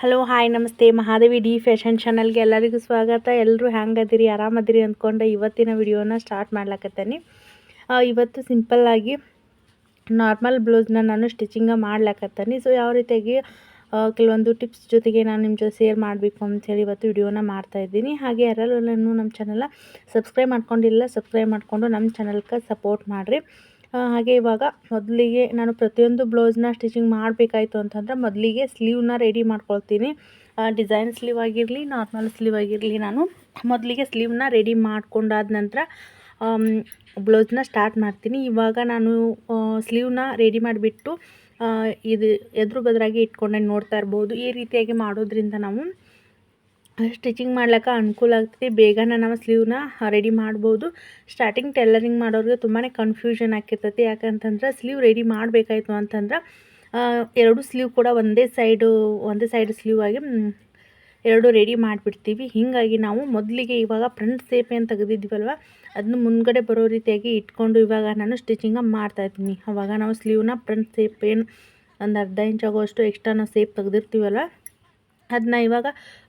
Hello hi ನಮಸ್ತೆ. Mahadevi D fashion ಚಾನಲ್ಗೆ ಎಲ್ಲರಿಗೂ ಸ್ವಾಗತ. ಎಲ್ಲರೂ ಹ್ಯಾಂಗದಿರಿ? ಆರಾಮದಿರಿ ಅಂದ್ಕೊಂಡು ಇವತ್ತಿನ ವಿಡಿಯೋನ ಸ್ಟಾರ್ಟ್ ಮಾಡ್ಲಕ್ಕತ್ತೀನಿ ಇವತ್ತು ಸಿಂಪಲ್ಲಾಗಿ ನಾರ್ಮಲ್ ಬ್ಲೌಸ್ನ ನಾನು ಸ್ಟಿಚಿಂಗ ಮಾಡ್ಲಕತ್ತೀನಿ. ಸೊ ಯಾವ ರೀತಿಯಾಗಿ ಕೆಲವೊಂದು ಟಿಪ್ಸ್ ಜೊತೆಗೆ ನಾನು ನಿಮ್ಮ ಜೊತೆ ಶೇರ್ ಮಾಡಬೇಕು ಅಂತೇಳಿ ಇವತ್ತು ವಿಡಿಯೋನ ಮಾಡ್ತಾ ಇದ್ದೀನಿ. ಹಾಗೆ ಯಾರಲ್ಲೂ ನಮ್ಮ ಚಾನಲ್ನ ಸಬ್ಸ್ಕ್ರೈಬ್ ಮಾಡ್ಕೊಂಡಿಲ್ಲ ಸಬ್ಸ್ಕ್ರೈಬ್ ಮಾಡಿಕೊಂಡು ನಮ್ಮ ಚಾನಲ್ಗೆ ಸಪೋರ್ಟ್ ಮಾಡಿರಿ. ಹಾಗೆ ಇವಾಗ ಮೊದಲಿಗೆ ನಾನು ಪ್ರತಿಯೊಂದು ಬ್ಲೌಸ್ನ ಸ್ಟಿಚಿಂಗ್ ಮಾಡಬೇಕಾಯ್ತು ಅಂತಂದ್ರೆ ಮೊದಲಿಗೆ ಸ್ಲೀವ್ನ ರೆಡಿ ಮಾಡ್ಕೊಳ್ತೀನಿ. ಡಿಸೈನ್ ಸ್ಲೀವ್ ಆಗಿರಲಿ ನಾರ್ಮಲ್ ಸ್ಲೀವ್ ಆಗಿರಲಿ ನಾನು ಮೊದಲಿಗೆ ಸ್ಲೀವ್ನ ರೆಡಿ ಮಾಡ್ಕೊಂಡಾದ ನಂತರ ಬ್ಲೌಸ್ನ ಸ್ಟಾರ್ಟ್ ಮಾಡ್ತೀನಿ. ಇವಾಗ ನಾನು ಸ್ಲೀವ್ನ ರೆಡಿ ಮಾಡಿಬಿಟ್ಟು ಇದು ಎದುರು ಬದರಾಗಿ ಇಟ್ಕೊಂಡೆ ನೋಡ್ತಾ ಇರ್ಬೋದು. ಈ ರೀತಿಯಾಗಿ ಮಾಡೋದ್ರಿಂದ ನಾವು ಸ್ಟಿಚಿಂಗ್ ಮಾಡ್ಲಿಕ್ಕೆ ಅನುಕೂಲ ಆಗ್ತೈತಿ. ಬೇಗನೆ ನಾವು ಸ್ಲೀವ್ನ ರೆಡಿ ಮಾಡ್ಬೋದು. ಸ್ಟಾರ್ಟಿಂಗ್ ಟೆಲ್ಲರಿಂಗ್ ಮಾಡೋರಿಗೆ ತುಂಬಾ ಕನ್ಫ್ಯೂಷನ್ ಆಗಿರ್ತೈತಿ ಯಾಕಂತಂದ್ರೆ ಸ್ಲೀವ್ ರೆಡಿ ಮಾಡಬೇಕಾಯ್ತು ಅಂತಂದ್ರೆ ಎರಡು ಸ್ಲೀವ್ ಕೂಡ ಒಂದೇ ಸೈಡು ಒಂದೇ ಸೈಡ್ ಸ್ಲೀವ್ ಆಗಿ ಎರಡು ರೆಡಿ ಮಾಡಿಬಿಡ್ತೀವಿ. ಹೀಗಾಗಿ ನಾವು ಮೊದಲಿಗೆ ಇವಾಗ ಫ್ರಂಟ್ ಸೇಪೆ ಏನು ತೆಗೆದಿದ್ವಲ್ವ ಅದನ್ನ ಮುಂದ್ಗಡೆ ಬರೋ ರೀತಿಯಾಗಿ ಇಟ್ಕೊಂಡು ಇವಾಗ ನಾನು ಸ್ಟಿಚಿಂಗ ಮಾಡ್ತಾಯಿದ್ದೀನಿ ಅವಾಗ ನಾವು ಸ್ಲೀವ್ನ ಫ್ರಂಟ್ ಸೇಪ್ ಏನು ಒಂದು ಅರ್ಧ ಇಂಚ್ ಆಗೋಷ್ಟು ಎಕ್ಸ್ಟ್ರಾ ನಾವು ಸೇಪ್ ತೆಗೆದಿರ್ತೀವಲ್ವ ಅದನ್ನ ಇವಾಗ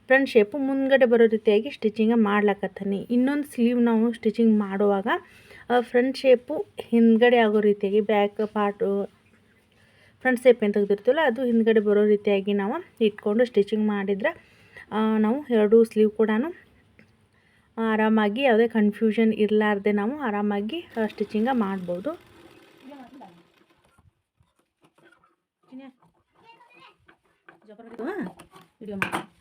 ಫ್ರಂಟ್ ಶೇಪು ಮುಂದ್ಗಡೆ ಬರೋ ರೀತಿಯಾಗಿ ಸ್ಟಿಚಿಂಗ ಮಾಡ್ಲಕತ್ತೀನಿ. ಇನ್ನೊಂದು ಸ್ಲೀವ್ ನಾವು ಸ್ಟಿಚಿಂಗ್ ಮಾಡುವಾಗ ಫ್ರಂಟ್ ಶೇಪು ಹಿಂದ್ಗಡೆ ಆಗೋ ರೀತಿಯಾಗಿ ಬ್ಯಾಕ್ ಪಾರ್ಟು ಫ್ರಂಟ್ ಶೇಪ್ ಏನು ತೆಗೆದಿರ್ತೀವಲ್ಲ, ಅದು ಹಿಂದ್ಗಡೆ ಬರೋ ರೀತಿಯಾಗಿ ನಾವು ಇಟ್ಕೊಂಡು ಸ್ಟಿಚಿಂಗ್ ಮಾಡಿದರೆ ನಾವು ಎರಡು ಸ್ಲೀವ್ ಕೂಡ ಆರಾಮಾಗಿ, ಯಾವುದೇ ಕನ್ಫ್ಯೂಷನ್ ಇರಲಾರ್ದೆ ನಾವು ಆರಾಮಾಗಿ ಸ್ಟಿಚಿಂಗ ಮಾಡ್ಬೋದು. ವಿಡಿಯೋ ಮಾಡಿ.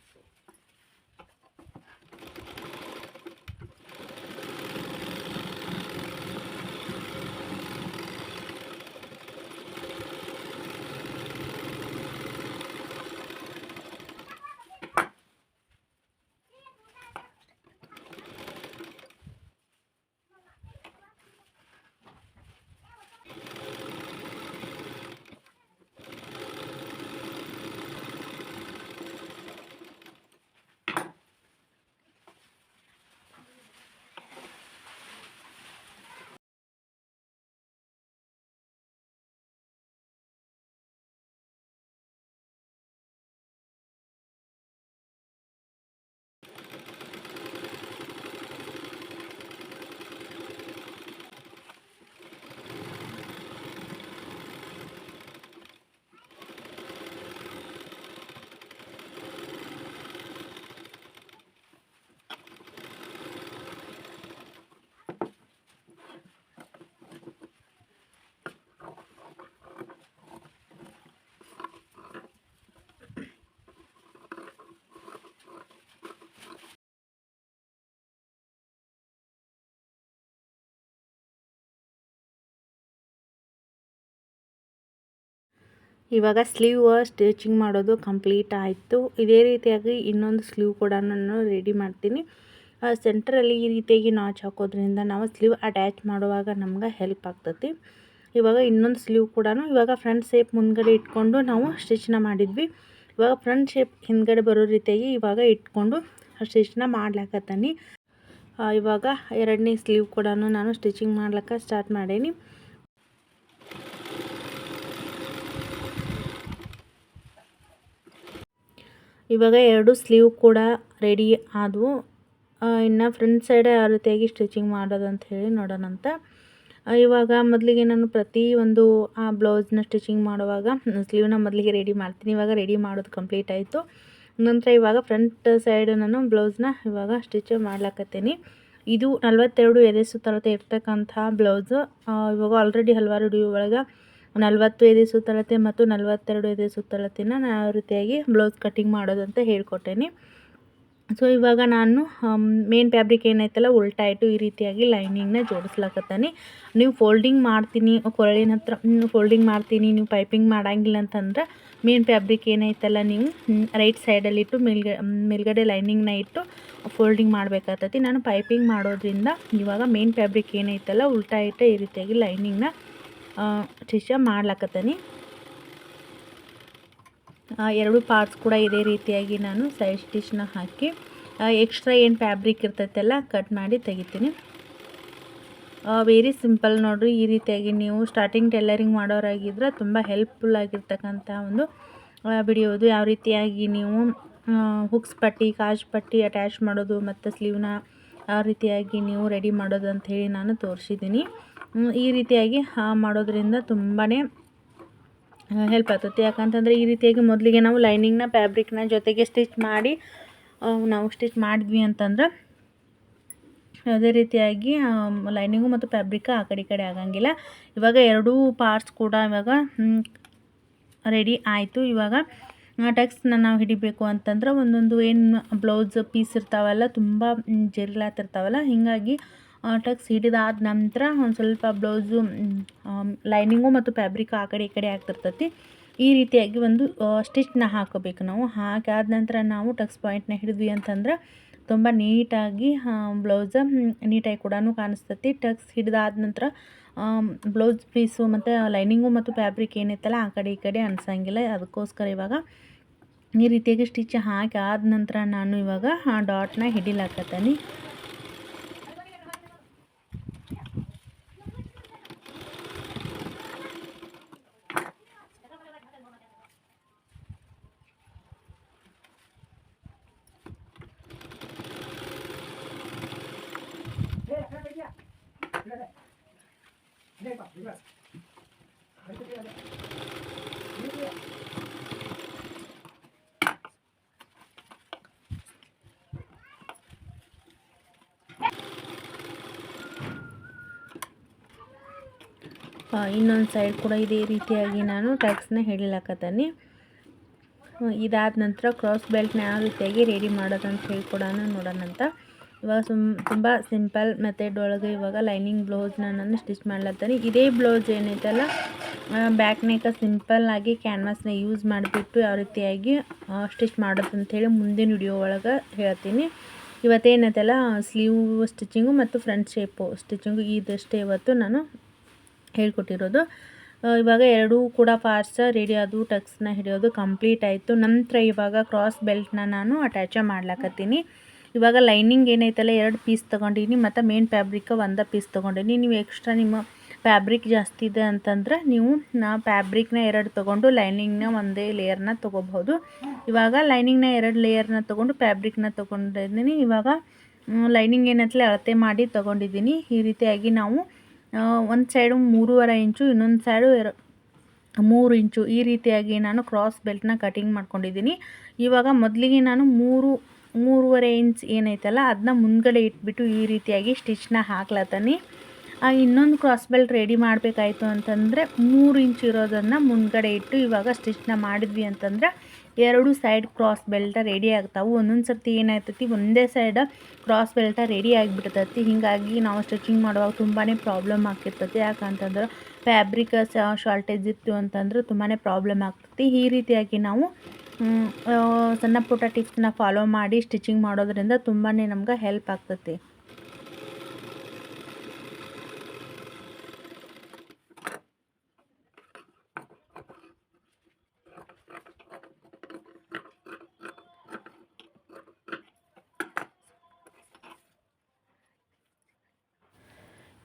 ಇವಾಗ ಸ್ಲೀವ್ ಸ್ಟಿಚಿಂಗ್ ಮಾಡೋದು ಕಂಪ್ಲೀಟ್ ಆಯಿತು. ಇದೇ ರೀತಿಯಾಗಿ ಇನ್ನೊಂದು ಸ್ಲೀವ್ ಕೂಡ ನಾನು ರೆಡಿ ಮಾಡ್ತೀನಿ. ಸೆಂಟ್ರಲ್ಲಿ ಈ ರೀತಿಯಾಗಿ ನಾಚ್ ಹಾಕೋದ್ರಿಂದ ನಾವು ಸ್ಲೀವ್ ಅಟ್ಯಾಚ್ ಮಾಡುವಾಗ ನಮ್ಗೆ ಹೆಲ್ಪ್ ಆಗ್ತೈತಿ. ಇವಾಗ ಇನ್ನೊಂದು ಸ್ಲೀವ್ ಕೂಡ ಇವಾಗ ಫ್ರಂಟ್ ಶೇಪ್ ಮುಂದ್ಗಡೆ ಇಟ್ಕೊಂಡು ನಾವು ಸ್ಟಿಚ್ನ ಮಾಡಿದ್ವಿ. ಇವಾಗ ಫ್ರಂಟ್ ಶೇಪ್ ಹಿಂದ್ಗಡೆ ಬರೋ ರೀತಿಯಾಗಿ ಇವಾಗ ಇಟ್ಕೊಂಡು ಸ್ಟಿಚ್ನ ಮಾಡ್ಲಾಕತ್ತೀನಿ. ಇವಾಗ ಎರಡನೇ ಸ್ಲೀವ್ ಕೂಡ ನಾನು ಸ್ಟಿಚಿಂಗ್ ಮಾಡ್ಲಿಕ್ಕೆ ಸ್ಟಾರ್ಟ್ ಮಾಡೀನಿ. ಇವಾಗ ಎರಡು ಸ್ಲೀವ್ ಕೂಡ ರೆಡಿ ಆದವು. ಇನ್ನು ಫ್ರಂಟ್ ಸೈಡ್ ಆ ರೀತಿಯಾಗಿ ಸ್ಟಿಚಿಂಗ್ ಮಾಡೋದು ಅಂತ. ಹೇಳಿ ನೋಡೋಣಂತ ಇವಾಗ ಮೊದಲಿಗೆ ನಾನು ಪ್ರತಿ ಒಂದು, ಆ, ಬ್ಲೌಸ್ನ ಸ್ಟಿಚಿಂಗ್ ಮಾಡುವಾಗ ಸ್ಲೀವ್ನ ಮೊದಲಿಗೆ ರೆಡಿ ಮಾಡ್ತೀನಿ. ಇವಾಗ ರೆಡಿ ಮಾಡೋದು ಕಂಪ್ಲೀಟ್ ಆಯಿತು. ನಂತರ ಇವಾಗ ಫ್ರಂಟ್ ಸೈಡ್ ನಾನು ಬ್ಲೌಸ್ನ ಇವಾಗ ಸ್ಟಿಚ್ ಮಾಡ್ಲಾಕತ್ತೀನಿ. ಇದು ನಲ್ವತ್ತೆರಡು ಎದೆ ಸುತ್ತಲತ್ತ ಇರ್ತಕ್ಕಂಥ ಬ್ಲೌಸು. ಇವಾಗ ಆಲ್ರೆಡಿ ಹಲವಾರು ಒಳಗೆ ನಲ್ವತ್ತು ಎದೆ ಸುತ್ತಳತೆ ಮತ್ತು ನಲವತ್ತೆರಡು ಎದೆ ಸುತ್ತಳತೆನ ನಾನು ಯಾವ ರೀತಿಯಾಗಿ ಬ್ಲೌಸ್ ಕಟ್ಟಿಂಗ್ ಮಾಡೋದಂತ ಹೇಳ್ಕೊಟ್ಟೇನೆ. ಸೊ ಇವಾಗ ನಾನು ಮೇನ್ ಫ್ಯಾಬ್ರಿಕ್ ಏನೈತಲ್ಲ ಉಲ್ಟಾ ಇಟ್ಟು ಈ ರೀತಿಯಾಗಿ ಲೈನಿಂಗ್ನ ಜೋಡಿಸ್ಲಾಕತ್ತಾನೆ. ನೀವು ಫೋಲ್ಡಿಂಗ್ ಮಾಡ್ತೀನಿ, ಕೊರಳಿನ ಹತ್ರ ಫೋಲ್ಡಿಂಗ್ ಮಾಡ್ತೀನಿ, ನೀವು ಪೈಪಿಂಗ್ ಮಾಡಂಗಿಲ್ಲ ಅಂತಂದ್ರೆ ಮೇನ್ ಫ್ಯಾಬ್ರಿಕ್ ಏನೈತಲ್ಲ ನೀವು ರೈಟ್ ಸೈಡಲ್ಲಿಟ್ಟು ಮೇಲ್ಗ ಮೇಲ್ಗಡೆ ಲೈನಿಂಗ್ನ ಇಟ್ಟು ಫೋಲ್ಡಿಂಗ್ ಮಾಡಬೇಕಾಗ್ತತಿ ನಾನು ಪೈಪಿಂಗ್ ಮಾಡೋದ್ರಿಂದ ಇವಾಗ ಮೇನ್ ಫ್ಯಾಬ್ರಿಕ್ ಏನೈತಲ್ಲ ಉಲ್ಟಾ ಈ ರೀತಿಯಾಗಿ ಲೈನಿಂಗ್ನ ಸ್ಟಿಚ್ ಮಾಡ್ಲಕತ್ತೀನಿ. ಎರಡು ಪಾರ್ಟ್ಸ್ ಕೂಡ ಇದೇ ರೀತಿಯಾಗಿ ನಾನು ಸೈಡ್ ಸ್ಟಿಚ್ನ ಹಾಕಿ ಎಕ್ಸ್ಟ್ರಾ ಏನು ಫ್ಯಾಬ್ರಿಕ್ ಇರ್ತೈತೆಲ್ಲ ಕಟ್ ಮಾಡಿ ತೆಗಿತೀನಿ. ವೆರಿ ಸಿಂಪಲ್ ನೋಡಿರಿ, ಈ ರೀತಿಯಾಗಿ ನೀವು ಸ್ಟಾರ್ಟಿಂಗ್ ಟೈಲರಿಂಗ್ ಮಾಡೋರಾಗಿದ್ರೆ ತುಂಬ ಹೆಲ್ಪ್ಫುಲ್ ಆಗಿರ್ತಕ್ಕಂಥ ಒಂದು ಬಿಡಿಯೋದು ಯಾವ ರೀತಿಯಾಗಿ ನೀವು ಹುಕ್ಸ್ ಪಟ್ಟಿ, ಕಾಜ್ ಪಟ್ಟಿ ಅಟ್ಯಾಚ್ ಮಾಡೋದು, ಮತ್ತು ಸ್ಲೀವ್ನ ಯಾವ ರೀತಿಯಾಗಿ ನೀವು ರೆಡಿ ಮಾಡೋದು ಅಂತ ಹೇಳಿ ನಾನು ತೋರಿಸಿದ್ದೀನಿ. ಈ ರೀತಿಯಾಗಿ ಮಾಡೋದ್ರಿಂದ ತುಂಬಾ ಹೆಲ್ಪ್ ಆಗ್ತೈತಿ. ಯಾಕಂತಂದರೆ ಈ ರೀತಿಯಾಗಿ ಮೊದಲಿಗೆ ನಾವು ಲೈನಿಂಗ್ನ, ಫ್ಯಾಬ್ರಿಕ್ನ ಜೊತೆಗೆ ಸ್ಟಿಚ್ ಮಾಡಿ ನಾವು ಸ್ಟಿಚ್ ಮಾಡಿದ್ವಿ ಅಂತಂದ್ರೆ ಯಾವುದೇ ರೀತಿಯಾಗಿ ಲೈನಿಂಗು ಮತ್ತು ಫ್ಯಾಬ್ರಿಕ್ ಆ ಕಡೆ ಕಡೆ ಆಗಂಗಿಲ್ಲ. ಇವಾಗ ಎರಡೂ ಪಾರ್ಟ್ಸ್ ಕೂಡ ಇವಾಗ ರೆಡಿ ಆಯಿತು. ಇವಾಗ ಟಕ್ಸ್ನ ನಾವು ಹಿಡಿಬೇಕು ಅಂತಂದ್ರೆ ಒಂದೊಂದು ಏನು ಬ್ಲೌಸ್ ಪೀಸ್ ಇರ್ತಾವಲ್ಲ ತುಂಬ ಜರಿಲಾತಿರ್ತಾವಲ್ಲ ಹೀಗಾಗಿ ಟಕ್ಸ್ ಹಿಡಿದಾದ ನಂತರ ಒಂದು ಸ್ವಲ್ಪ ಬ್ಲೌಸು ಲೈನಿಂಗು ಮತ್ತು ಫ್ಯಾಬ್ರಿಕ್ ಆ ಕಡೆ ಈ ಕಡೆ ಆಗ್ತಿರ್ತೈತಿ. ಈ ರೀತಿಯಾಗಿ ಒಂದು ಸ್ಟಿಚ್ನ ಹಾಕೋಬೇಕು ನಾವು. ಹಾಕಾದ ನಂತರ ನಾವು ಟಕ್ಸ್ ಪಾಯಿಂಟ್ನ ಹಿಡಿದ್ವಿ ಅಂತಂದ್ರೆ ತುಂಬ ನೀಟಾಗಿ ಬ್ಲೌಸ ನೀಟಾಗಿ ಕೂಡ ಕಾಣಿಸ್ತೈತಿ. ಟಕ್ಸ್ ಹಿಡಿದಾದ ನಂತರ ಬ್ಲೌಸ್ ಪೀಸು ಮತ್ತು ಲೈನಿಂಗು ಮತ್ತು ಫ್ಯಾಬ್ರಿಕ್ ಏನೈತಲ್ಲ ಆ ಕಡೆ ಈ ಕಡೆ ಅನ್ಸಂಗಿಲ್ಲ. ಅದಕ್ಕೋಸ್ಕರ ಇವಾಗ ಈ ರೀತಿಯಾಗಿ ಸ್ಟಿಚ್ ಹಾಕಿ ಆದ ನಂತರ ನಾನು ಇವಾಗ ಆ ಡಾಟ್ನ ಹಿಡಿಲಾಕತ್ತೀನಿ ಇನ್ನೊಂದು ಸೈಡ್ ಕೂಡ ಇದೇ ರೀತಿಯಾಗಿ ನಾನು ಟ್ಯಾಕ್ಸ್ನ ಹಿಡಿಲಾಕತ್ತೀನಿ ಇದಾದ ನಂತರ ಕ್ರಾಸ್ ಬೆಲ್ಟ್ನ ಯಾವ ರೀತಿಯಾಗಿ ರೆಡಿ ಮಾಡೋದಂತ ಹೇಳಿ ಕೂಡ ನೋಡೋಣಂತ ಇವಾಗ ಸುಮ್, ತುಂಬ ಸಿಂಪಲ್ ಮೆಥಡ್ ಒಳಗೆ ಇವಾಗ ಲೈನಿಂಗ್ ಬ್ಲೌಸ್ನ ನಾನು ಸ್ಟಿಚ್ ಮಾಡ್ಲತ್ತೀನಿ. ಇದೇ ಬ್ಲೌಸ್ ಏನೈತಲ್ಲ ಬ್ಯಾಕ್ ಸಿಂಪಲ್ ಸಿಂಪಲ್ಲಾಗಿ ಕ್ಯಾನ್ವಾಸ್ನ ಯೂಸ್ ಮಾಡಿಬಿಟ್ಟು ಯಾವ ರೀತಿಯಾಗಿ ಸ್ಟಿಚ್ ಮಾಡೋದು ಹೇಳಿ ಮುಂದಿನ ವಿಡಿಯೋ ಒಳಗೆ ಹೇಳ್ತೀನಿ. ಇವತ್ತೇನೈತಲ್ಲ ಸ್ಲೀವ್ ಸ್ಟಿಚಿಂಗು ಮತ್ತು ಫ್ರಂಟ್ ಶೇಪು ಸ್ಟಿಚಿಂಗು ಇದಷ್ಟೇ ಇವತ್ತು ನಾನು ಹೇಳ್ಕೊಟ್ಟಿರೋದು. ಇವಾಗ ಎರಡೂ ಕೂಡ ಪಾರ್ಟ್ಸ್ ರೆಡಿ ಅದು ಟಕ್ಸ್ನ ಹಿಡಿಯೋದು ಕಂಪ್ಲೀಟ್ ಆಯಿತು. ನಂತರ ಇವಾಗ ಕ್ರಾಸ್ ಬೆಲ್ಟ್ನ ನಾನು ಅಟ್ಯಾಚ ಮಾಡ್ಲಾಕತ್ತೀನಿ. ಇವಾಗ ಲೈನಿಂಗ್ ಏನೈತಲ್ಲ, ಎರಡು ಪೀಸ್ ತೊಗೊಂಡಿನಿ, ಮತ್ತು ಮೇನ್ ಫ್ಯಾಬ್ರಿಕ್ ಒಂದು ಪೀಸ್ ತೊಗೊಂಡಿನಿ. ನೀವು ಎಕ್ಸ್ಟ್ರಾ ನಿಮ್ಮ ಫ್ಯಾಬ್ರಿಕ್ ಜಾಸ್ತಿ ಇದೆ ಅಂತಂದ್ರೆ ನೀವು ನಾ ಫ್ಯಾಬ್ರಿಕ್ನ ಎರಡು ತೊಗೊಂಡು ಲೈನಿಂಗ್ನ ಒಂದೇ ಲೇಯರ್ನ ತೊಗೋಬಹುದು. ಇವಾಗ ಲೈನಿಂಗ್ನ ಎರಡು ಲೇಯರ್ನ ತೊಗೊಂಡು ಫ್ಯಾಬ್ರಿಕ್ನ ತೊಗೊಂಡಿದ್ದೀನಿ ಇವಾಗ ಲೈನಿಂಗ್ ಏನಂತಲೇ ಅಳತೆ ಮಾಡಿ ತೊಗೊಂಡಿದ್ದೀನಿ ಈ ರೀತಿಯಾಗಿ ನಾವು ಒಂದು ಸೈಡು ಮೂರುವರೆ ಇಂಚು, ಇನ್ನೊಂದು ಸೈಡು ಎರ ಮೂರು ಇಂಚು. ಈ ರೀತಿಯಾಗಿ ನಾನು ಕ್ರಾಸ್ ಬೆಲ್ಟ್ನ ಕಟಿಂಗ್ ಮಾಡ್ಕೊಂಡಿದ್ದೀನಿ. ಇವಾಗ ಮೊದಲಿಗೆ ನಾನು ಮೂರು, ಮೂರುವರೆ ಇಂಚ್ ಏನೈತಲ್ಲ ಅದನ್ನ ಮುಂದ್ಗಡೆ ಇಟ್ಬಿಟ್ಟು ಈ ರೀತಿಯಾಗಿ ಸ್ಟಿಚ್ನ ಹಾಕ್ಲತ್ತೀನಿ. ಇನ್ನೊಂದು ಕ್ರಾಸ್ ಬೆಲ್ಟ್ ರೆಡಿ ಮಾಡಬೇಕಾಯ್ತು ಅಂತಂದರೆ ಮೂರು ಇಂಚ್ ಇರೋದನ್ನು ಮುಂದ್ಗಡೆ ಇಟ್ಟು ಇವಾಗ ಸ್ಟಿಚ್ನ ಮಾಡಿದ್ವಿ ಅಂತಂದ್ರೆ ಎರಡು ಸೈಡ್ ಕ್ರಾಸ್ ಬೆಲ್ಟ ರೆಡಿ ಆಗ್ತಾವೆ. ಒಂದೊಂದು ಸರ್ತಿ ಏನಾಯ್ತೈತಿ, ಒಂದೇ ಸೈಡ್ ಕ್ರಾಸ್ ಬೆಲ್ಟ ರೆಡಿ ಆಗಿಬಿಡ್ತೈತಿ. ಹೀಗಾಗಿ ನಾವು ಸ್ಟಿಚಿಂಗ್ ಮಾಡುವಾಗ ತುಂಬಾ ಪ್ರಾಬ್ಲಮ್ ಆಗ್ತಿರ್ತೈತಿ. ಯಾಕಂತಂದ್ರೆ ಫ್ಯಾಬ್ರಿಕ್ ಶಾರ್ಟೇಜ್ ಇತ್ತು ಅಂತಂದ್ರೆ ತುಂಬಾ ಪ್ರಾಬ್ಲಮ್ ಆಗ್ತೈತಿ. ಈ ರೀತಿಯಾಗಿ ನಾವು ಸಣ್ಣ ಪುಟ್ಟ ಟಿಪ್ಸ್ನ ಫಾಲೋ ಮಾಡಿ ಸ್ಟಿಚಿಂಗ್ ಮಾಡೋದ್ರಿಂದ ತುಂಬಾ ನಮ್ಗೆ ಹೆಲ್ಪ್ ಆಗ್ತೈತಿ.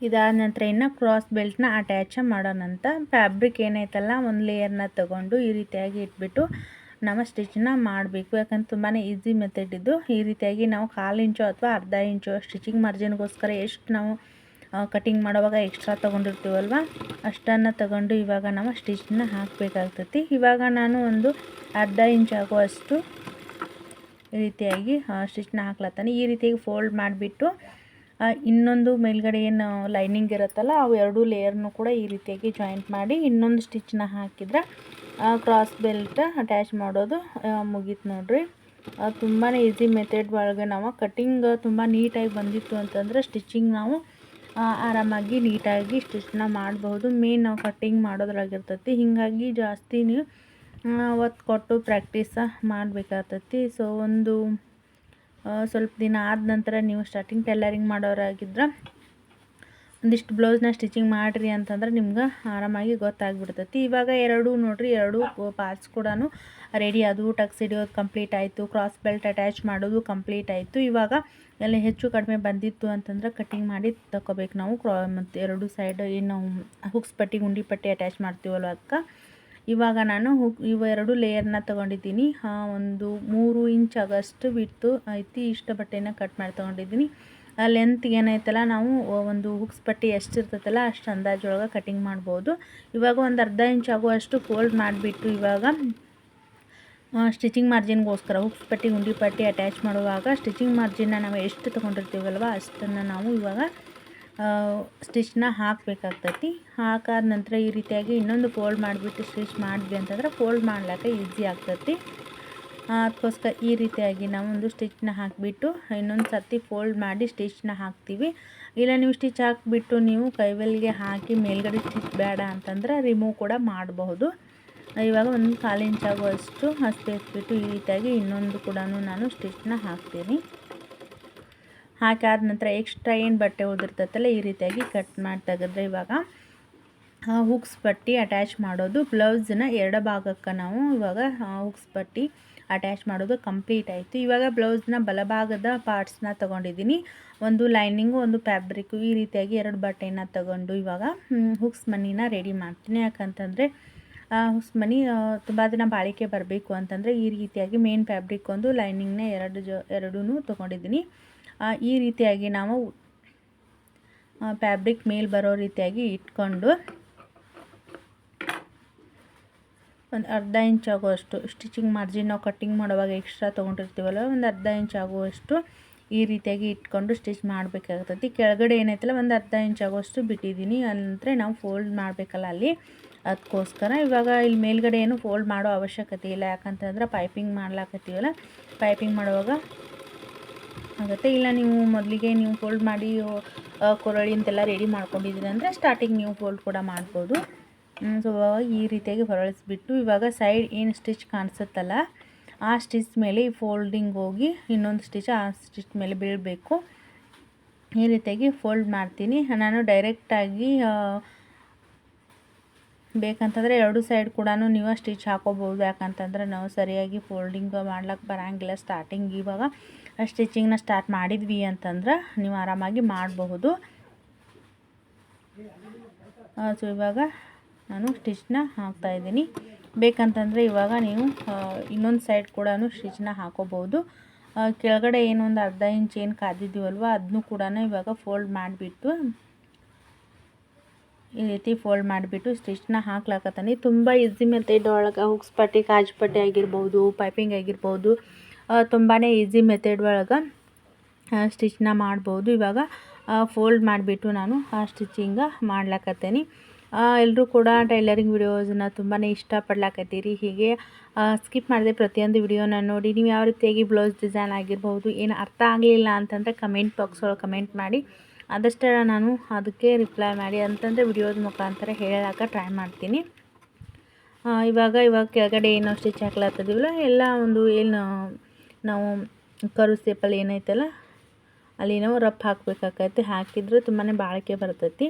ಇದಾದ ನಂತರ ಇನ್ನು ಕ್ರಾಸ್ ಬೆಲ್ಟ್ನ ಅಟ್ಯಾಚ ಮಾಡೋಣಂತ ಫ್ಯಾಬ್ರಿಕ್ ಏನೈತಲ್ಲ ಒಂದು ಲೇಯರ್ನ ತೊಗೊಂಡು ಈ ರೀತಿಯಾಗಿ ಇಟ್ಬಿಟ್ಟು ನಾವು ಸ್ಟಿಚ್ನ ಮಾಡಬೇಕು. ಯಾಕಂದ್ರೆ ತುಂಬಾ ಈಸಿ ಮೆಥಡ್ ಇದು. ಈ ರೀತಿಯಾಗಿ ನಾವು ಕಾಲು ಇಂಚು ಅಥವಾ ಅರ್ಧ ಇಂಚು ಸ್ಟಿಚಿಂಗ್ ಮಾರ್ಜಿನ್ಗೋಸ್ಕರ ಎಷ್ಟು ನಾವು ಕಟಿಂಗ್ ಮಾಡುವಾಗ ಎಕ್ಸ್ಟ್ರಾ ತೊಗೊಂಡಿರ್ತೀವಲ್ವ? ಅಷ್ಟನ್ನು ತಗೊಂಡು ಇವಾಗ ನಾವು ಸ್ಟಿಚ್ನ ಹಾಕಬೇಕಾಗ್ತೈತಿ. ಇವಾಗ ನಾನು ಒಂದು ಅರ್ಧ ಇಂಚ್ ಆಗುವಷ್ಟು ಈ ರೀತಿಯಾಗಿ ಸ್ಟಿಚ್ನ ಹಾಕ್ಲತ್ತಾನೆ. ಈ ರೀತಿಯಾಗಿ ಫೋಲ್ಡ್ ಮಾಡಿಬಿಟ್ಟು ಇನ್ನೊಂದು ಮೇಲ್ಗಡೆ ಏನು ಲೈನಿಂಗ್ ಇರುತ್ತಲ್ಲ, ಅವು ಎರಡು ಲೇಯರ್ನು ಕೂಡ ಈ ರೀತಿಯಾಗಿ ಜಾಯಿಂಟ್ ಮಾಡಿ ಇನ್ನೊಂದು ಸ್ಟಿಚ್ನ ಹಾಕಿದ್ರೆ ಕ್ರಾಸ್ ಬೆಲ್ಟ್ ಅಟ್ಯಾಚ್ ಮಾಡೋದು ಮುಗೀತು ನೋಡಿರಿ. ತುಂಬಾ ಈಸಿ ಮೆಥಡ್ ಒಳಗೆ ನಾವು ಕಟ್ಟಿಂಗ್ ತುಂಬ ನೀಟಾಗಿ ಬಂದಿತ್ತು ಅಂತಂದರೆ ಸ್ಟಿಚಿಂಗ್ ನಾವು ಆರಾಮಾಗಿ ನೀಟಾಗಿ ಸ್ಟಿಚ್ನ ಮಾಡಬಹುದು. ಮೇನ್ ನಾವು ಕಟ್ಟಿಂಗ್ ಮಾಡೋದ್ರಾಗಿರ್ತೈತಿ. ಹೀಗಾಗಿ ಜಾಸ್ತಿ ನೀವು ಅವತ್ತು ಕೊಟ್ಟು ಪ್ರಾಕ್ಟೀಸ ಮಾಡಬೇಕಾಗ್ತೈತಿ. ಸೊ ಒಂದು ಸ್ವಲ್ಪ ದಿನ ಆದ ನಂತರ ನೀವು ಸ್ಟಾರ್ಟಿಂಗ್ ಟೈಲರಿಂಗ್ ಮಾಡೋರಾಗಿದ್ರೆ ಒಂದಿಷ್ಟು ಬ್ಲೌಸ್ನ ಸ್ಟಿಚಿಂಗ್ ಮಾಡಿರಿ ಅಂತಂದ್ರೆ ನಿಮ್ಗೆ ಆರಾಮಾಗಿ ಗೊತ್ತಾಗ್ಬಿಡ್ತೈತಿ. ಇವಾಗ ಎರಡು ನೋಡಿರಿ, ಎರಡು ಪಾರ್ಟ್ಸ್ ಕೂಡ ರೆಡಿ ಅದು ಟಕ್ಸ್ ಹಿಡಿಯೋದು ಕಂಪ್ಲೀಟ್ ಆಯಿತು ಕ್ರಾಸ್ ಬೆಲ್ಟ್ ಅಟ್ಯಾಚ್ ಮಾಡೋದು ಕಂಪ್ಲೀಟ್ ಆಯಿತು. ಇವಾಗ ಎಲ್ಲ ಹೆಚ್ಚು ಕಡಿಮೆ ಬಂದಿತ್ತು ಅಂತಂದ್ರೆ ಕಟ್ಟಿಂಗ್ ಮಾಡಿ ತಗೋಬೇಕು ನಾವು. ಕ್ರಾ, ಮತ್ತು ಎರಡು ಸೈಡ್ ಏನು ಹುಕ್ಸ್ ಪಟ್ಟಿ, ಗುಂಡಿ ಪಟ್ಟಿ ಅಟ್ಯಾಚ್ ಮಾಡ್ತೀವಲ್ಲ ಅದಕ್ಕೆ ಇವಾಗ ನಾನು ಹುಕ್ ಇವೆರಡು ಲೇಯರ್ನ ತೊಗೊಂಡಿದ್ದೀನಿ. ಒಂದು ಮೂರು ಇಂಚ್ ಆಗಷ್ಟು ಬಿಟ್ಟು ಐತಿ, ಇಷ್ಟ ಬಟ್ಟೆನ ಕಟ್ ಮಾಡಿ ತೊಗೊಂಡಿದ್ದೀನಿ. ಆ ಲೆಂತ್ ಏನೈತಲ್ಲ ನಾವು ಒಂದು ಹುಕ್ಸ್ ಪಟ್ಟಿ ಎಷ್ಟು ಇರ್ತೈತಲ್ಲ ಅಷ್ಟು ಅಂದಾಜೊಳಗೆ ಕಟಿಂಗ್ ಮಾಡ್ಬೋದು. ಇವಾಗ ಒಂದು ಅರ್ಧ ಇಂಚ್ ಆಗುವಷ್ಟು ಫೋಲ್ಡ್ ಮಾಡಿಬಿಟ್ಟು ಇವಾಗ ಸ್ಟಿಚಿಂಗ್ ಮಾರ್ಜಿನ್ಗೋಸ್ಕರ ಹುಕ್ಸ್ ಪಟ್ಟಿ, ಉಂಡಿ ಪಟ್ಟಿ ಅಟ್ಯಾಚ್ ಮಾಡುವಾಗ ಸ್ಟಿಚಿಂಗ್ ಮಾರ್ಜಿನ್ನ ನಾವು ಎಷ್ಟು ತೊಗೊಂಡಿರ್ತೀವಲ್ವ, ಅಷ್ಟನ್ನು ನಾವು ಇವಾಗ ಸ್ಟಿಚ್ನ ಹಾಕಬೇಕಾಗ್ತೈತಿ. ಹಾಕಾದ ನಂತರ ಈ ರೀತಿಯಾಗಿ ಇನ್ನೊಂದು ಫೋಲ್ಡ್ ಮಾಡಿಬಿಟ್ಟು ಸ್ಟಿಚ್ ಮಾಡಿದ್ವಿ ಅಂತಂದ್ರೆ ಫೋಲ್ಡ್ ಮಾಡ್ಲಿಕ್ಕೆ ಈಸಿ ಆಗ್ತೈತಿ. ಅದಕ್ಕೋಸ್ಕರ ಈ ರೀತಿಯಾಗಿ ನಾವೊಂದು ಸ್ಟಿಚ್ನ ಹಾಕಿಬಿಟ್ಟು ಇನ್ನೊಂದು ಸರ್ತಿ ಫೋಲ್ಡ್ ಮಾಡಿ ಸ್ಟಿಚ್ನ ಹಾಕ್ತೀವಿ. ಇಲ್ಲ ನೀವು ಸ್ಟಿಚ್ ಹಾಕಿಬಿಟ್ಟು ನೀವು ಕೈವೆಲ್ಗೆ ಹಾಕಿ ಮೇಲ್ಗಡೆ ಸ್ಟಿಚ್ ಬೇಡ ಅಂತಂದ್ರೆ ರಿಮೂವ್ ಕೂಡ ಮಾಡಬಹುದು. ಇವಾಗ ಒಂದು ಕಾಲು ಇಂಚಾಗುವಷ್ಟು ಬಿಟ್ಟು ಈ ರೀತಿಯಾಗಿ ಇನ್ನೊಂದು ಕೂಡ ನಾನು ಸ್ಟಿಚ್ನ ಹಾಕ್ತೀನಿ. ಹಾಕಾದ ನಂತರ ಎಕ್ಸ್ಟ್ರಾ ಏನು ಬಟ್ಟೆ ಉಳಿದಿರ್ತೈತಲ್ಲ ಈ ರೀತಿಯಾಗಿ ಕಟ್ ಮಾಡಿ ತೆಗೆದ್ರೆ ಇವಾಗ ಹುಕ್ಸ್ ಪಟ್ಟಿ ಅಟ್ಯಾಚ್ ಮಾಡೋದು. ಬ್ಲೌಸನ್ನ ಎರಡು ಭಾಗಕ್ಕೆ ನಾವು ಇವಾಗ ಹುಕ್ಸ್ ಪಟ್ಟಿ ಅಟ್ಯಾಚ್ ಮಾಡೋದು ಕಂಪ್ಲೀಟ್ ಆಯಿತು. ಇವಾಗ ಬ್ಲೌಸ್ನ ಬಲಭಾಗದ ಪಾರ್ಟ್ಸ್ನ ತೊಗೊಂಡಿದ್ದೀನಿ. ಒಂದು ಲೈನಿಂಗು ಒಂದು ಫ್ಯಾಬ್ರಿಕ್ಕು ಈ ರೀತಿಯಾಗಿ ಎರಡು ಬಟ್ಟೆನ ತಗೊಂಡು ಇವಾಗ ಹುಕ್ಸ್ ಮನಿನ ರೆಡಿ ಮಾಡ್ತೀನಿ. ಯಾಕಂತಂದರೆ ಹುಕ್ಸ್ ಮನಿ ತುಂಬ ದಿನ ಬಾಳಿಕೆ ಬರಬೇಕು ಅಂತಂದರೆ ಈ ರೀತಿಯಾಗಿ ಮೇನ್ ಫ್ಯಾಬ್ರಿಕ್ ಒಂದು ಲೈನಿಂಗ್ನ ಎರಡು ಜ ಎರಡೂ ತೊಗೊಂಡಿದ್ದೀನಿ. ಈ ರೀತಿಯಾಗಿ ನಾವು ಫ್ಯಾಬ್ರಿಕ್ ಮೇಲೆ ಬರೋ ರೀತಿಯಾಗಿ ಇಟ್ಕೊಂಡು ಒಂದು ಅರ್ಧ ಇಂಚ್ ಆಗುವಷ್ಟು ಸ್ಟಿಚಿಂಗ್ ಮಾರ್ಜಿನ್ ನಾವು ಕಟ್ಟಿಂಗ್ ಮಾಡುವಾಗ ಎಕ್ಸ್ಟ್ರಾ ತೊಗೊಂಡಿರ್ತೀವಲ್ಲ ಒಂದು ಅರ್ಧ ಇಂಚ್ ಆಗುವಷ್ಟು ಈ ರೀತಿಯಾಗಿ ಇಟ್ಕೊಂಡು ಸ್ಟಿಚ್ ಮಾಡಬೇಕಾಗ್ತೈತಿ. ಕೆಳಗಡೆ ಏನೈತಲ್ಲ, ಒಂದು ಅರ್ಧ ಇಂಚ್ ಆಗುವಷ್ಟು ಬಿಟ್ಟಿದ್ದೀನಿ ಅಂದರೆ ನಾವು ಫೋಲ್ಡ್ ಮಾಡಬೇಕಲ್ಲ ಅಲ್ಲಿ. ಅದಕ್ಕೋಸ್ಕರ ಇವಾಗ ಇಲ್ಲಿ ಮೇಲ್ಗಡೆ ಏನು ಫೋಲ್ಡ್ ಮಾಡೋ ಅವಶ್ಯಕತೆ ಇಲ್ಲ. ಯಾಕಂತಂದ್ರೆ ಪೈಪಿಂಗ್ ಮಾಡ್ಲಾಕತ್ತೀವಲ್ಲ ಪೈಪಿಂಗ್ ಮಾಡುವಾಗ ಆಗುತ್ತೆ. ಇಲ್ಲ, ನೀವು ಮೊದಲಿಗೆ ನೀವು ಫೋಲ್ಡ್ ಮಾಡಿ ಕೊರಳಿ ಅಂತೆಲ್ಲ ರೆಡಿ ಮಾಡ್ಕೊಂಡಿದ್ದೀರಿ ಅಂದರೆ ಸ್ಟಾರ್ಟಿಂಗ್ ನೀವು ಫೋಲ್ಡ್ ಕೂಡ ಮಾಡ್ಬೋದು. ಸೊ ಈ ರೀತಿಯಾಗಿ ಹೊರಳಿಸ್ಬಿಟ್ಟು ಇವಾಗ ಸೈಡ್ ಏನು ಸ್ಟಿಚ್ ಕಾಣಿಸುತ್ತಲ್ಲ, ಆ ಸ್ಟಿಚ್ ಮೇಲೆ ಈ ಫೋಲ್ಡಿಂಗ್ ಹೋಗಿ ಇನ್ನೊಂದು ಸ್ಟಿಚ್ ಆ ಸ್ಟಿಚ್ ಮೇಲೆ ಬೀಳಬೇಕು. ಈ ರೀತಿಯಾಗಿ ಫೋಲ್ಡ್ ಮಾಡ್ತೀನಿ. ನಾನು ಡೈರೆಕ್ಟಾಗಿ ಬೇಕಂತಂದರೆ ಎರಡು ಸೈಡ್ ಕೂಡ ನೀವು ಸ್ಟಿಚ್ ಹಾಕೋಬೋದು ಯಾಕಂತಂದ್ರೆ ನಾವು ಸರಿಯಾಗಿ ಫೋಲ್ಡಿಂಗ್ ಮಾಡ್ಲಿಕ್ಕೆ ಬರೋಂಗಿಲ್ಲ ಸ್ಟಾರ್ಟಿಂಗ್ ಇವಾಗ. ಸ್ಟಿಚಿಂಗ್ನ ಸ್ಟಾರ್ಟ್ ಮಾಡಿದ್ವಿ ಅಂತಂದ್ರೆ ನೀವು ಆರಾಮಾಗಿ ಮಾಡಬಹುದು. ಸೊ ಇವಾಗ ನಾನು ಸ್ಟಿಚ್ನ ಹಾಕ್ತಾಯಿದ್ದೀನಿ ಬೇಕಂತಂದರೆ ಇವಾಗ ನೀವು ಇನ್ನೊಂದು ಸೈಡ್ ಕೂಡ ಸ್ಟಿಚ್ನ ಹಾಕೋಬೋದು ಕೆಳಗಡೆ ಏನೊಂದು ಅರ್ಧ ಇಂಚ್ ಏನು ಕಾದಿದ್ದೀವಲ್ವ ಅದನ್ನು ಕೂಡ ಇವಾಗ ಫೋಲ್ಡ್ ಮಾಡಿಬಿಟ್ಟು, ಈ ರೀತಿ ಫೋಲ್ಡ್ ಮಾಡಿಬಿಟ್ಟು ಸ್ಟಿಚ್ನ ಹಾಕ್ಲಾಕತ್ತಾನೆ. ತುಂಬ ಈಸಿ ಮೆಥಡ್ ಒಳಗೆ ಹುಕ್ಸ್ ಪಟ್ಟಿ, ಕಾಜು ಪಟ್ಟಿ ಆಗಿರ್ಬೋದು ಪೈಪಿಂಗ್ ಆಗಿರ್ಬೋದು. ತುಂಬಾ ಈಸಿ ಮೆಥಡ್ ಒಳಗೆ ಸ್ಟಿಚ್ನ ಮಾಡ್ಬೋದು. ಇವಾಗ ಫೋಲ್ಡ್ ಮಾಡಿಬಿಟ್ಟು ನಾನು ಆ ಸ್ಟಿಚಿಂಗ ಮಾಡ್ಲಾಕತ್ತೇನೆ. ಎಲ್ಲರೂ ಕೂಡ ಟೈಲರಿಂಗ್ ವಿಡಿಯೋಸನ್ನ ತುಂಬಾ ಇಷ್ಟಪಡ್ಲಾಕತ್ತೀರಿ. ಹೀಗೆ ಸ್ಕಿಪ್ ಮಾಡಿದೆ ಪ್ರತಿಯೊಂದು ವಿಡಿಯೋನ ನೋಡಿ, ನೀವು ಯಾವ ರೀತಿಯಾಗಿ ಬ್ಲೌಸ್ ಡಿಸೈನ್ ಆಗಿರ್ಬೋದು ಏನು ಅರ್ಥ ಆಗಲಿಲ್ಲ ಅಂತಂದರೆ ಕಮೆಂಟ್ ಬಾಕ್ಸ್ ಒಳಗೆ ಕಮೆಂಟ್ ಮಾಡಿ. ಆದಷ್ಟು ನಾನು ಅದಕ್ಕೆ ರಿಪ್ಲೈ ಮಾಡಿ, ಅಂತಂದರೆ ವಿಡಿಯೋದ ಮುಖಾಂತರ ಹೇಳೋಕೆ ಟ್ರೈ ಮಾಡ್ತೀನಿ. ಇವಾಗ ಇವಾಗ ಕೆಳಗಡೆ ಏನೋ ಸ್ಟಿಚ್ ಹಾಕ್ಲತ್ತದಿವಲ್ಲ ಎಲ್ಲ ಒಂದು ಏನು ನಾವು ಕರು ಸೇಪಲ್ಲಿ ಏನೈತಲ್ಲ ಅಲ್ಲಿ ನಾವು ರಫ್ ಹಾಕಬೇಕಾಗತ್ತೆ. ಹಾಕಿದ್ರೆ ತುಂಬಾ ಬಾಳಿಕೆ ಬರ್ತೈತಿ.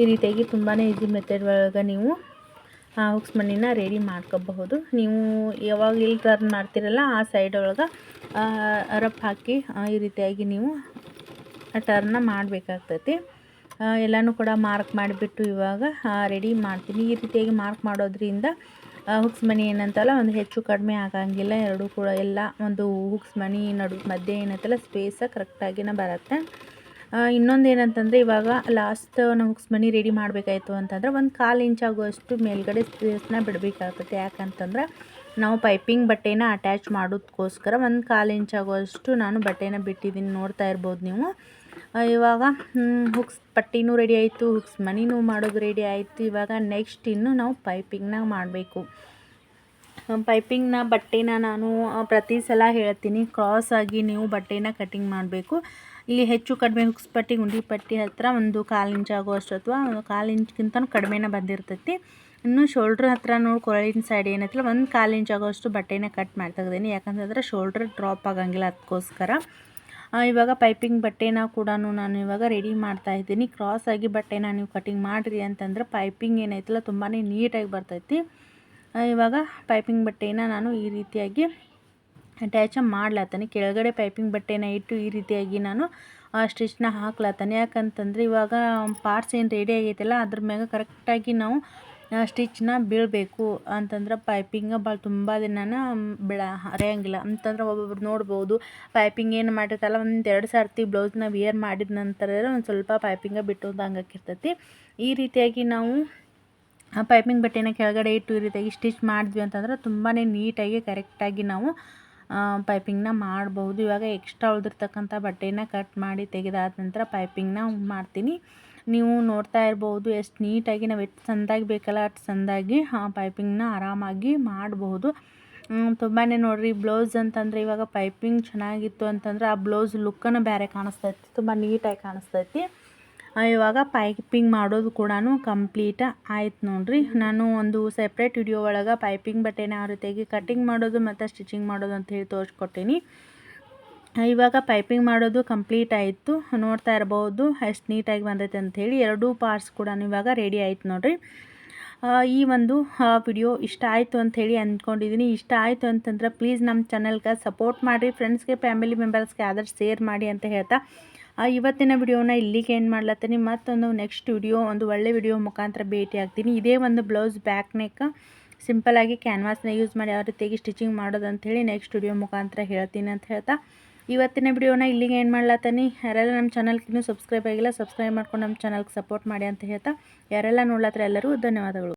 ಈ ರೀತಿಯಾಗಿ ತುಂಬಾ ಈಸಿ ಮೆಥಡ್ ಒಳಗೆ ನೀವು ಹುಕ್ಸ್ ಮಣ್ಣಿನ ರೆಡಿ ಮಾಡ್ಕೋಬಹುದು. ನೀವು ಯಾವಾಗ ಇಲ್ಲಿ ಟರ್ನ್ ಮಾಡ್ತೀರಲ್ಲ, ಆ ಸೈಡ್ ಒಳಗೆ ರಪ್ ಹಾಕಿ ಈ ರೀತಿಯಾಗಿ ನೀವು ಟರ್ನ ಮಾಡಬೇಕಾಗ್ತೈತಿ. ಎಲ್ಲನೂ ಕೂಡ ಮಾರ್ಕ್ ಮಾಡಿಬಿಟ್ಟು ಇವಾಗ ರೆಡಿ ಮಾಡ್ತೀನಿ. ಈ ರೀತಿಯಾಗಿ ಮಾರ್ಕ್ ಮಾಡೋದ್ರಿಂದ ಹುಕ್ಸ್ ಮನಿ ಏನಂತಲ್ಲ, ಒಂದು ಹೆಚ್ಚು ಕಡಿಮೆ ಆಗಂಗಿಲ್ಲ, ಎರಡು ಕೂಡ ಎಲ್ಲ ಒಂದು ಹುಕ್ಸ್ ಮನಿ ನಡು ಮಧ್ಯೆ ಏನಂತಲ್ಲ ಸ್ಪೇಸ ಕರೆಕ್ಟಾಗಿನ ಬರುತ್ತೆ. ಇನ್ನೊಂದು ಏನಂತಂದರೆ, ಇವಾಗ ಲಾಸ್ಟ್ ನಾವು ಹುಕ್ಸ್ ಮನಿ ರೆಡಿ ಮಾಡಬೇಕಾಯ್ತು ಅಂತಂದ್ರೆ, ಒಂದು ಕಾಲು ಇಂಚ್ ಆಗುವಷ್ಟು ಮೇಲ್ಗಡೆ ಸ್ಪೇಸ್ನ ಬಿಡಬೇಕಾಗುತ್ತೆ. ಯಾಕಂತಂದ್ರೆ, ನಾವು ಪೈಪಿಂಗ್ ಬಟ್ಟೆನ ಅಟ್ಯಾಚ್ ಮಾಡೋದಕ್ಕೋಸ್ಕರ ಒಂದು ಕಾಲು ಇಂಚ್ ಆಗುವಷ್ಟು ನಾನು ಬಟ್ಟೆನ ಬಿಟ್ಟಿದ್ದೀನಿ ನೋಡ್ತಾ ಇರ್ಬೋದು ನೀವು. ಇವಾಗ ಹುಕ್ಸ್ ಪಟ್ಟಿನೂ ರೆಡಿ ಆಯಿತು ಹುಕ್ಸ್ ಮನಿನೂ ಮಾಡೋದು ರೆಡಿ ಆಯಿತು. ಇವಾಗ ನೆಕ್ಸ್ಟ್ ಇನ್ನು ನಾವು ಪೈಪಿಂಗ್ನ ಮಾಡಬೇಕು. ಪೈಪಿಂಗ್ನ ಬಟ್ಟೆನ ನಾನು ಪ್ರತಿ ಸಲ ಹೇಳ್ತೀನಿ ಕ್ರಾಸ್ ಆಗಿ ನೀವು ಬಟ್ಟೆನ ಕಟಿಂಗ್ ಮಾಡಬೇಕು. ಇಲ್ಲಿ ಹೆಚ್ಚು ಕಡಿಮೆ ಹುಕ್ಸ್ ಪಟ್ಟಿ, ಗುಂಡಿ ಪಟ್ಟಿ ಹತ್ತಿರ ಒಂದು ಕಾಲು ಇಂಚ್ ಆಗುವಷ್ಟು ಅಥವಾ ಒಂದು ಕಾಲು ಇಂಚ್ಗಿಂತ ಕಡಿಮೆನ ಬಂದಿರ್ತೈತಿ. ಇನ್ನು ಶೋಲ್ಡ್ರ್ ಹತ್ತಿರ ನೋಡಿ, ಕೊರಳಿನ ಸೈಡ್ ಏನೈತಲ್ಲ, ಒಂದು ಕಾಲು ಇಂಚ್ ಆಗೋಷ್ಟು ಬಟ್ಟೆನ ಕಟ್ ಮಾಡ್ತಾ ಇದ್ದೀನಿ. ಯಾಕಂತಂದ್ರೆ ಶೋಲ್ಡ್ರ್ ಡ್ರಾಪ್ ಆಗಂಗಿಲ್ಲ ಅದಕ್ಕೋಸ್ಕರ. ಇವಾಗ ಪೈಪಿಂಗ್ ಬಟ್ಟೆನ ಕೂಡ ನಾನು ಇವಾಗ ರೆಡಿ ಮಾಡ್ತಾ ಇದ್ದೀನಿ. ಕ್ರಾಸ್ ಆಗಿ ಬಟ್ಟೆನ ನೀವು ಕಟಿಂಗ್ ಮಾಡಿರಿ ಅಂತಂದ್ರೆ ಪೈಪಿಂಗ್ ಏನೈತಲ್ಲ ತುಂಬಾ ನೀಟಾಗಿ ಬರ್ತೈತಿ. ಇವಾಗ ಪೈಪಿಂಗ್ ಬಟ್ಟೆನ ನಾನು ಈ ರೀತಿಯಾಗಿ ಅಟ್ಯಾಚ ಮಾಡ್ಲತ್ತಾನೆ ಕೆಳಗಡೆ ಪೈಪಿಂಗ್ ಬಟ್ಟೆನ ಇಟ್ಟು ಈ ರೀತಿಯಾಗಿ ನಾನು ಸ್ಟಿಚ್ನ ಹಾಕ್ಲತ್ತಾನೆ ಯಾಕಂತಂದ್ರೆ ಇವಾಗ ಪಾರ್ಟ್ಸ್ ಏನು ರೆಡಿ ಆಗೈತಲ್ಲ, ಅದ್ರ ಮ್ಯಾಗ ಕರೆಕ್ಟಾಗಿ ನಾವು ಸ್ಟಿಚ್ನ ಬೀಳಬೇಕು. ಅಂತಂದ್ರೆ ಪೈಪಿಂಗ್ ಭಾಳ ತುಂಬ ದಿನನ ಬೀಳ ಹರಿಯಂಗಿಲ್ಲ. ಅಂತಂದ್ರೆ ಒಬ್ಬೊಬ್ರು ನೋಡ್ಬೋದು, ಪೈಪಿಂಗ್ ಏನು ಮಾಡಿರ್ತಲ್ಲ ಒಂದು ಎರಡು ಸರ್ತಿ ಬ್ಲೌಸ್ನ ವಿಯರ್ ಮಾಡಿದ ನಂತರ ಒಂದು ಸ್ವಲ್ಪ ಪೈಪಿಂಗ ಬಿಟ್ಟು ಆಕಿರ್ತೈತಿ ಈ ರೀತಿಯಾಗಿ ನಾವು ಆ ಪೈಪಿಂಗ್ ಬಟ್ಟೆನ ಕೆಳಗಡೆ ಇಟ್ಟು ಈ ರೀತಿಯಾಗಿ ಸ್ಟಿಚ್ ಮಾಡಿದ್ವಿ ಅಂತಂದ್ರೆ ತುಂಬಾ ನೀಟಾಗಿ, ಕರೆಕ್ಟಾಗಿ ನಾವು ಪೈಪಿಂಗ್ನ ಮಾಡ್ಬೋದು. ಇವಾಗ ಎಕ್ಸ್ಟ್ರಾ ಉಳಿದಿರ್ತಕ್ಕಂಥ ಬಟ್ಟೆನ ಕಟ್ ಮಾಡಿ ತೆಗೆದಾದ ನಂತರ ಪೈಪಿಂಗ್ನ ಮಾಡ್ತೀನಿ. ನೀವು ನೋಡ್ತಾ ಇರ್ಬೋದು ಎಷ್ಟು ನೀಟಾಗಿ ನಾವು ಎಷ್ಟು ಚಂದಾಗಿ ಬೇಕಲ್ಲ ಅಷ್ಟು ಚಂದಾಗಿ ಆ ಪೈಪಿಂಗ್ನ ಆರಾಮಾಗಿ ಮಾಡಬಹುದು ತುಂಬಾ ನೋಡಿರಿ ಬ್ಲೌಸ್ ಅಂತಂದರೆ ಇವಾಗ ಪೈಪಿಂಗ್ ಚೆನ್ನಾಗಿತ್ತು ಅಂತಂದ್ರೆ ಆ ಬ್ಲೌಸ್ ಲುಕ್ಕನ್ನು ಬೇರೆ ಕಾಣಿಸ್ತೈತಿ, ತುಂಬ ನೀಟಾಗಿ ಕಾಣಿಸ್ತೈತಿ. ಇವಾಗ ಪೈಪಿಂಗ್ ಮಾಡೋದು ಕೂಡ ಕಂಪ್ಲೀಟ್ ಆಯ್ತು ನೋಡಿರಿ. ನಾನು ಒಂದು ಸೆಪ್ರೇಟ್ ವಿಡಿಯೋ ಒಳಗೆ ಪೈಪಿಂಗ್ ಬಟ್ಟೆನ ಯಾವ ರೀತಿಯಾಗಿ ಕಟ್ಟಿಂಗ್ ಮಾಡೋದು ಮತ್ತು ಸ್ಟಿಚಿಂಗ್ ಮಾಡೋದು ಅಂತ ಹೇಳಿ ತೋರಿಸ್ಕೊಟ್ಟೀನಿ. ಇವಾಗ ಪೈಪಿಂಗ್ ಮಾಡೋದು ಕಂಪ್ಲೀಟ್ ಆಯಿತು. ನೋಡ್ತಾ ಇರ್ಬೋದು, ಎಷ್ಟು ನೀಟಾಗಿ ಬಂದೈತೆ ಅಂಥೇಳಿ. ಎರಡೂ ಪಾರ್ಟ್ಸ್ ಕೂಡ ಇವಾಗ ರೆಡಿ ಆಯ್ತು ನೋಡಿರಿ. ಈ ಒಂದು ವಿಡಿಯೋ ಇಷ್ಟ ಆಯಿತು ಅಂಥೇಳಿ ಅಂದ್ಕೊಂಡಿದ್ದೀನಿ ಇಷ್ಟ ಆಯಿತು ಅಂತಂದ್ರೆ ಪ್ಲೀಸ್ ನಮ್ಮ ಚಾನಲ್ಗೆ ಸಪೋರ್ಟ್ ಮಾಡಿರಿ. ಫ್ರೆಂಡ್ಸ್ಗೆ ಫ್ಯಾಮಿಲಿ ಮೆಂಬರ್ಸ್ಗೆ ಆದಷ್ಟು ಶೇರ್ ಮಾಡಿ ಅಂತ ಹೇಳ್ತಾ. ಇವತ್ತಿನ ವಿಡಿಯೋನ ಇಲ್ಲಿಗೆ ಏನು ಮಾಡ್ಲತ್ತೀನಿ. ಮತ್ತೊಂದು ನೆಕ್ಸ್ಟ್ ವಿಡಿಯೋ ಒಂದು ಒಳ್ಳೆ ವಿಡಿಯೋ ಮುಖಾಂತರ ಭೇಟಿ ಆಗ್ತೀನಿ. ಇದೇ ಒಂದು ಬ್ಲೌಸ್ ಬ್ಯಾಕ್ ನೆಕ್ ಸಿಂಪಲಾಗಿ ಕ್ಯಾನ್ವಾಸ್ನ ಯೂಸ್ ಮಾಡಿ ಯಾವ ರೀತಿಯಾಗಿ ಸ್ಟಿಚಿಂಗ್ ಮಾಡೋದು ನೆಕ್ಸ್ಟ್ ವಿಡಿಯೋ ಮುಖಾಂತರ ಹೇಳ್ತೀನಿ ಅಂತ ಹೇಳ್ತಾ. ಇವತ್ತಿನ ವಿಡಿಯೋನ ಇಲ್ಲಿಗೆ ಏನು ಮಾಡ್ಲತ್ತೀನಿ. ಯಾರೆಲ್ಲ ನಮ್ಮ ಚಾನಲ್ಗೆ ಇನ್ನೂ ಸಬ್ಸ್ಕ್ರೈಬ್ ಆಗಿಲ್ಲ ಸಬ್ಸ್ಕ್ರೈಬ್ ಮಾಡ್ಕೊಂಡು ನಮ್ಮ ಚಾನಲ್ಗೆ ಸಪೋರ್ಟ್ ಮಾಡಿ ಅಂತ ಹೇಳ್ತಾ, ಯಾರೆಲ್ಲ ನೋಡ್ಲತ್ತರ ಎಲ್ಲರೂ ಧನ್ಯವಾದಗಳು.